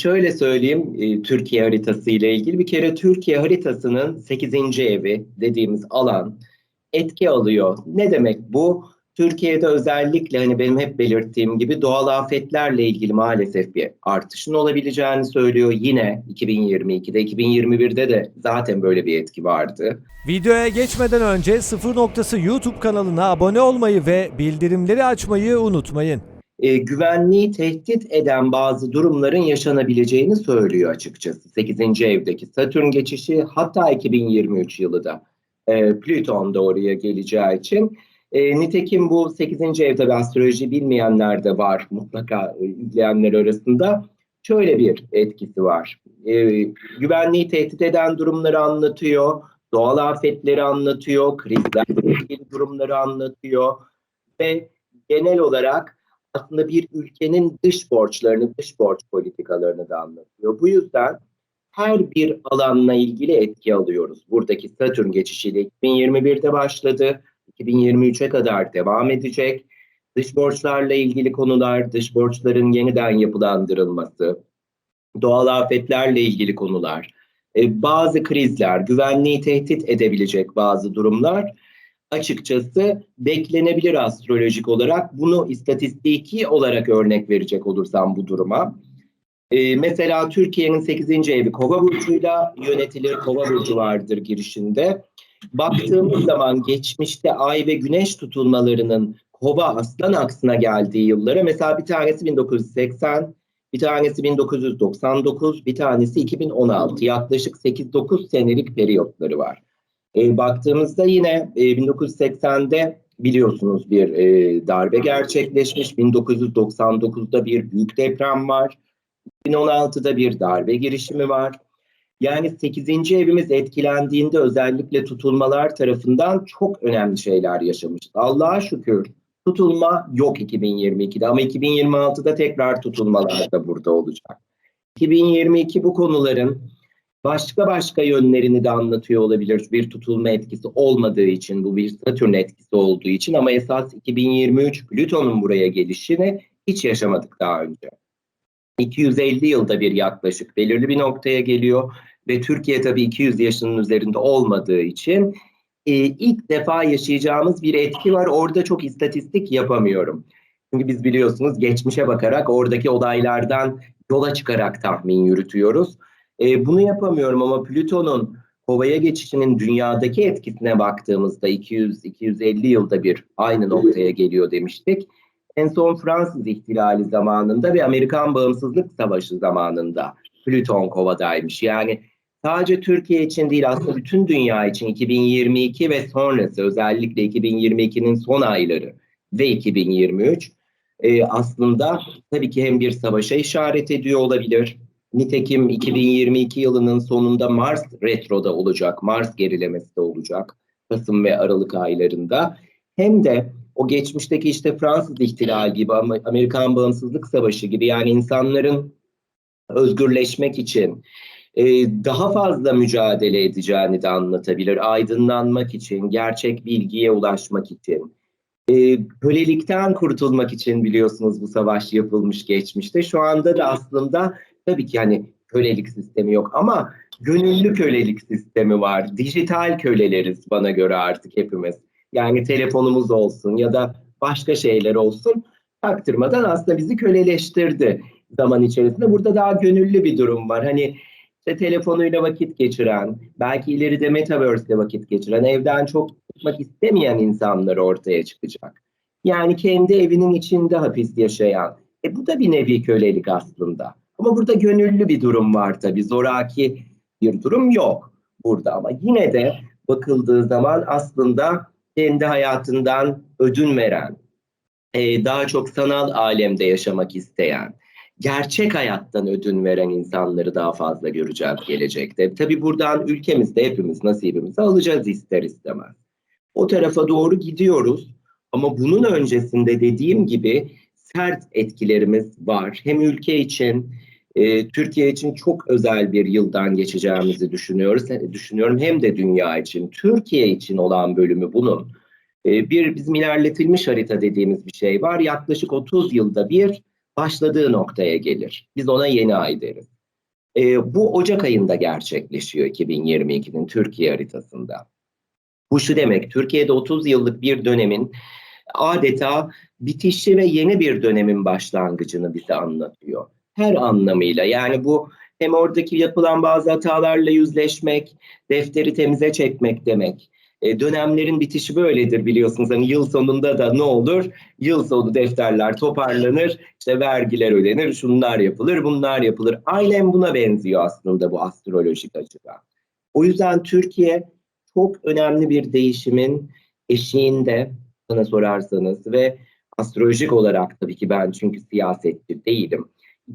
şöyle söyleyeyim e, Türkiye haritası ile ilgili. Bir kere Türkiye haritasının 8. evi dediğimiz alan etki alıyor. Ne demek bu? Türkiye'de özellikle hani benim hep belirttiğim gibi doğal afetlerle ilgili maalesef bir artışın olabileceğini söylüyor. Yine 2022'de, 2021'de de zaten böyle bir etki vardı. Videoya geçmeden önce Sıfır Noktası YouTube kanalına abone olmayı ve bildirimleri açmayı unutmayın. E, güvenliği tehdit eden bazı durumların yaşanabileceğini söylüyor açıkçası. 8. evdeki Satürn geçişi hatta 2023 yılı da e, Plüton da oraya geleceği için. E, nitekim bu 8. ev tabi astroloji bilmeyenler de var mutlaka e, izleyenler arasında. Şöyle bir etkisi var. E, güvenliği tehdit eden durumları anlatıyor, doğal afetleri anlatıyor, krizlerle ilgili durumları anlatıyor ve genel olarak aslında bir ülkenin dış borçlarını, dış borç politikalarını da anlatıyor. Bu yüzden her bir alanla ilgili etki alıyoruz. Buradaki Satürn geçişiyle 2021'de başladı. 2023'e kadar devam edecek. Dış borçlarla ilgili konular, dış borçların yeniden yapılandırılması, doğal afetlerle ilgili konular, e, bazı krizler, güvenliği tehdit edebilecek bazı durumlar açıkçası beklenebilir astrolojik olarak. Bunu istatistiki olarak örnek verecek olursam bu duruma. Ee, mesela Türkiye'nin 8. evi Kova burcuyla yönetilir. Kova burcu vardır girişinde. Baktığımız zaman geçmişte ay ve güneş tutulmalarının Kova aslan aksına geldiği yıllara mesela bir tanesi 1980, bir tanesi 1999, bir tanesi 2016. Yaklaşık 8-9 senelik periyotları var. E, baktığımızda yine e, 1980'de biliyorsunuz bir e, darbe gerçekleşmiş. 1999'da bir büyük deprem var. 2016'da bir darbe girişimi var. Yani 8. evimiz etkilendiğinde özellikle tutulmalar tarafından çok önemli şeyler yaşamıştı. Allah'a şükür tutulma yok 2022'de ama 2026'da tekrar tutulmalar da burada olacak. 2022 bu konuların başka başka yönlerini de anlatıyor olabilir. Bir tutulma etkisi olmadığı için bu bir Satürn etkisi olduğu için ama esas 2023 Plüton'un buraya gelişini hiç yaşamadık daha önce. 250 yılda bir yaklaşık belirli bir noktaya geliyor ve Türkiye tabii 200 yaşının üzerinde olmadığı için e, ilk defa yaşayacağımız bir etki var. Orada çok istatistik yapamıyorum. Çünkü biz biliyorsunuz geçmişe bakarak oradaki olaylardan yola çıkarak tahmin yürütüyoruz. E, bunu yapamıyorum ama Plüton'un Kova'ya geçişinin dünyadaki etkisine baktığımızda 200-250 yılda bir aynı noktaya geliyor demiştik. En son Fransız ihtilali zamanında ve Amerikan Bağımsızlık Savaşı zamanında Plüton Kova'daymış. Yani sadece Türkiye için değil aslında bütün dünya için 2022 ve sonrası özellikle 2022'nin son ayları ve 2023 e, aslında tabii ki hem bir savaşa işaret ediyor olabilir. Nitekim 2022 yılının sonunda Mars retroda olacak, Mars gerilemesi de olacak Kasım ve Aralık aylarında. Hem de o geçmişteki işte Fransız ihtilali gibi, Amerikan Bağımsızlık Savaşı gibi yani insanların özgürleşmek için e, daha fazla mücadele edeceğini de anlatabilir. Aydınlanmak için, gerçek bilgiye ulaşmak için. E, kölelikten kurtulmak için biliyorsunuz bu savaş yapılmış geçmişte. Şu anda da aslında tabii ki hani kölelik sistemi yok ama gönüllü kölelik sistemi var. Dijital köleleriz bana göre artık hepimiz. Yani telefonumuz olsun ya da başka şeyler olsun taktırmadan aslında bizi köleleştirdi zaman içerisinde. Burada daha gönüllü bir durum var. Hani işte telefonuyla vakit geçiren, belki ileride metaverse ile vakit geçiren, evden çok çıkmak istemeyen insanlar ortaya çıkacak. Yani kendi evinin içinde hapis yaşayan. E bu da bir nevi kölelik aslında. Ama burada gönüllü bir durum var tabii. Zoraki bir durum yok burada ama yine de bakıldığı zaman aslında kendi hayatından ödün veren, e, daha çok sanal alemde yaşamak isteyen, gerçek hayattan ödün veren insanları daha fazla göreceğiz gelecekte. Tabii buradan ülkemizde hepimiz nasibimizi alacağız ister istemez. O tarafa doğru gidiyoruz ama bunun öncesinde dediğim gibi sert etkilerimiz var. Hem ülke için e, Türkiye için çok özel bir yıldan geçeceğimizi düşünüyoruz. Düşünüyorum hem de dünya için. Türkiye için olan bölümü bunun. E, bir bizim ilerletilmiş harita dediğimiz bir şey var. Yaklaşık 30 yılda bir başladığı noktaya gelir. Biz ona yeni ay deriz. E, bu Ocak ayında gerçekleşiyor 2022'nin Türkiye haritasında. Bu şu demek, Türkiye'de 30 yıllık bir dönemin adeta bitişi ve yeni bir dönemin başlangıcını bize anlatıyor. Her anlamıyla yani bu hem oradaki yapılan bazı hatalarla yüzleşmek, defteri temize çekmek demek. E, dönemlerin bitişi böyledir biliyorsunuz. Hani yıl sonunda da ne olur? Yıl sonu defterler toparlanır, işte vergiler ödenir, şunlar yapılır, bunlar yapılır. Aynen buna benziyor aslında bu astrolojik açıdan. O yüzden Türkiye çok önemli bir değişimin eşiğinde bana sorarsanız ve astrolojik olarak tabii ki ben çünkü siyasetçi değilim.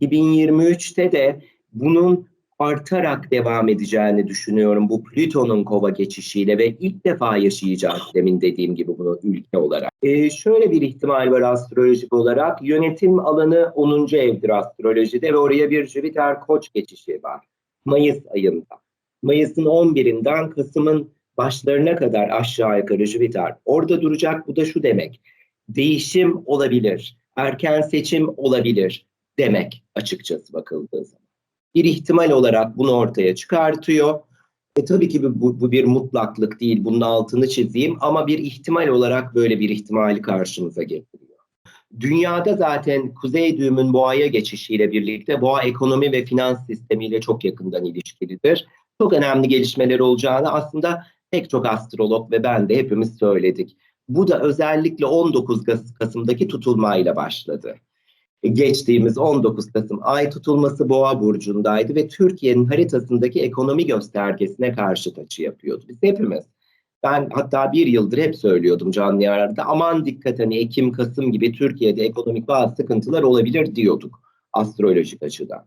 2023'te de bunun artarak devam edeceğini düşünüyorum bu Plüton'un kova geçişiyle ve ilk defa yaşayacağız demin dediğim gibi bunu ülke olarak. Ee, şöyle bir ihtimal var astrolojik olarak yönetim alanı 10. evdir astrolojide ve oraya bir Jüpiter koç geçişi var Mayıs ayında. Mayıs'ın 11'inden Kasım'ın başlarına kadar aşağı yukarı Jüpiter orada duracak bu da şu demek değişim olabilir erken seçim olabilir demek açıkçası bakıldığı zaman bir ihtimal olarak bunu ortaya çıkartıyor. E tabii ki bu, bu bir mutlaklık değil, bunun altını çizeyim ama bir ihtimal olarak böyle bir ihtimali karşımıza getiriyor. Dünyada zaten kuzey düğümün boğaya geçişiyle birlikte boğa ekonomi ve finans sistemiyle çok yakından ilişkilidir. Çok önemli gelişmeler olacağını aslında pek çok astrolog ve ben de hepimiz söyledik. Bu da özellikle 19 Kasım'daki tutulmayla başladı geçtiğimiz 19 Kasım ay tutulması Boğa burcundaydı ve Türkiye'nin haritasındaki ekonomi göstergesine karşı açı yapıyordu. Biz hepimiz ben hatta bir yıldır hep söylüyordum canlı yayınlarda aman dikkat hani Ekim, Kasım gibi Türkiye'de ekonomik bazı sıkıntılar olabilir diyorduk astrolojik açıdan.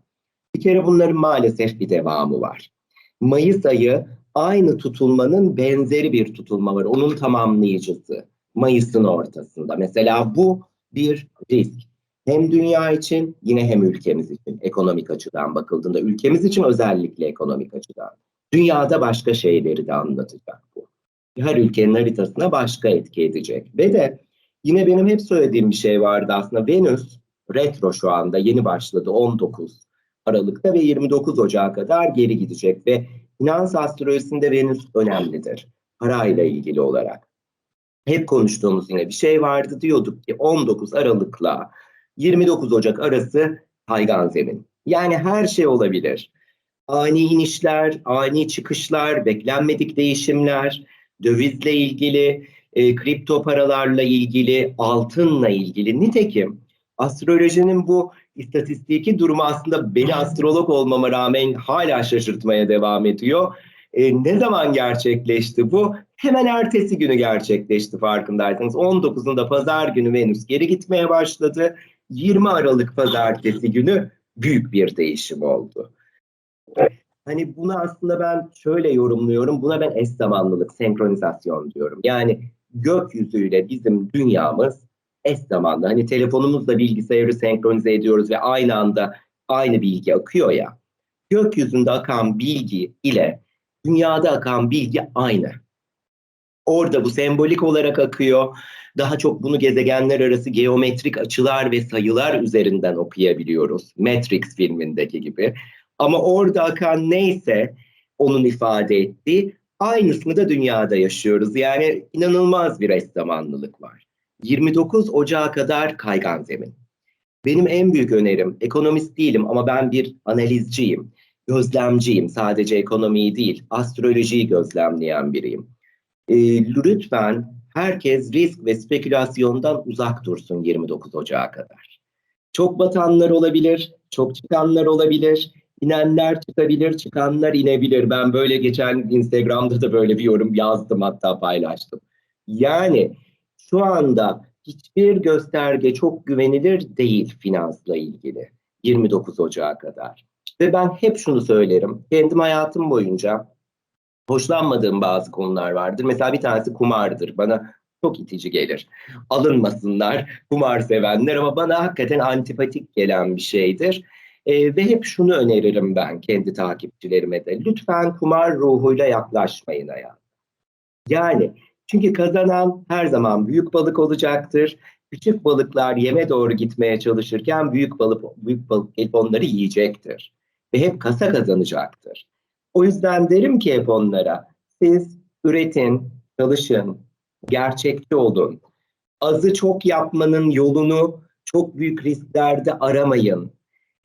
Bir kere bunların maalesef bir devamı var. Mayıs ayı aynı tutulmanın benzeri bir tutulma var. Onun tamamlayıcısı. Mayıs'ın ortasında. Mesela bu bir risk. Hem dünya için yine hem ülkemiz için ekonomik açıdan bakıldığında ülkemiz için özellikle ekonomik açıdan. Dünyada başka şeyleri de anlatacak bu. Her ülkenin haritasına başka etki edecek. Ve de yine benim hep söylediğim bir şey vardı aslında. Venüs retro şu anda yeni başladı 19 Aralık'ta ve 29 Ocak'a kadar geri gidecek ve finans astrolojisinde Venüs önemlidir. Parayla ilgili olarak. Hep konuştuğumuz yine bir şey vardı diyorduk ki 19 Aralık'la 29 Ocak arası kaygan zemin. Yani her şey olabilir. Ani inişler, ani çıkışlar, beklenmedik değişimler, dövizle ilgili, e, kripto paralarla ilgili, altınla ilgili. Nitekim astrolojinin bu istatistiki durumu aslında beni astrolog olmama rağmen hala şaşırtmaya devam ediyor. E, ne zaman gerçekleşti bu? Hemen ertesi günü gerçekleşti farkındaysanız. 19'unda pazar günü Venüs geri gitmeye başladı. 20 Aralık pazartesi günü büyük bir değişim oldu. Hani bunu aslında ben şöyle yorumluyorum. Buna ben eş zamanlılık, senkronizasyon diyorum. Yani gökyüzüyle bizim dünyamız eş zamanlı. Hani telefonumuzla bilgisayarı senkronize ediyoruz ve aynı anda aynı bilgi akıyor ya. Gökyüzünde akan bilgi ile dünyada akan bilgi aynı. Orada bu sembolik olarak akıyor. Daha çok bunu gezegenler arası geometrik açılar ve sayılar üzerinden okuyabiliyoruz. Matrix filmindeki gibi. Ama orada akan neyse onun ifade ettiği aynısını da dünyada yaşıyoruz. Yani inanılmaz bir eş zamanlılık var. 29 Ocağı kadar kaygan zemin. Benim en büyük önerim, ekonomist değilim ama ben bir analizciyim, gözlemciyim. Sadece ekonomiyi değil, astrolojiyi gözlemleyen biriyim. E, lütfen herkes risk ve spekülasyondan uzak dursun 29 Ocağı kadar. Çok batanlar olabilir, çok çıkanlar olabilir, inenler çıkabilir, çıkanlar inebilir. Ben böyle geçen Instagram'da da böyle bir yorum yazdım hatta paylaştım. Yani şu anda hiçbir gösterge çok güvenilir değil finansla ilgili 29 Ocağı kadar. Ve ben hep şunu söylerim. Kendim hayatım boyunca hoşlanmadığım bazı konular vardır. Mesela bir tanesi kumardır. Bana çok itici gelir. Alınmasınlar kumar sevenler ama bana hakikaten antipatik gelen bir şeydir. Ee, ve hep şunu öneririm ben kendi takipçilerime de. Lütfen kumar ruhuyla yaklaşmayın hayat. Yani çünkü kazanan her zaman büyük balık olacaktır. Küçük balıklar yeme doğru gitmeye çalışırken büyük balık büyük balık onları yiyecektir ve hep kasa kazanacaktır. O yüzden derim ki hep onlara siz üretin, çalışın, gerçekçi olun. Azı çok yapmanın yolunu çok büyük risklerde aramayın.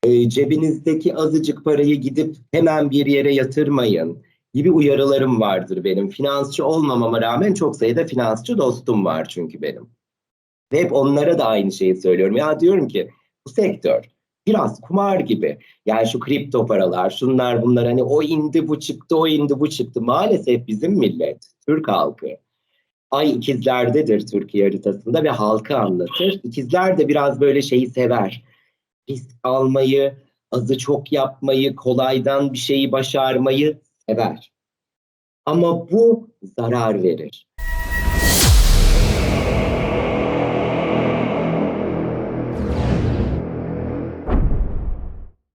E, cebinizdeki azıcık parayı gidip hemen bir yere yatırmayın gibi uyarılarım vardır benim. Finansçı olmamama rağmen çok sayıda finansçı dostum var çünkü benim. Ve hep onlara da aynı şeyi söylüyorum. Ya diyorum ki bu sektör biraz kumar gibi. Yani şu kripto paralar, şunlar bunlar hani o indi bu çıktı, o indi bu çıktı. Maalesef bizim millet, Türk halkı ay ikizlerdedir Türkiye haritasında ve halkı anlatır. İkizler de biraz böyle şeyi sever. Risk almayı, azı çok yapmayı, kolaydan bir şeyi başarmayı sever. Ama bu zarar verir.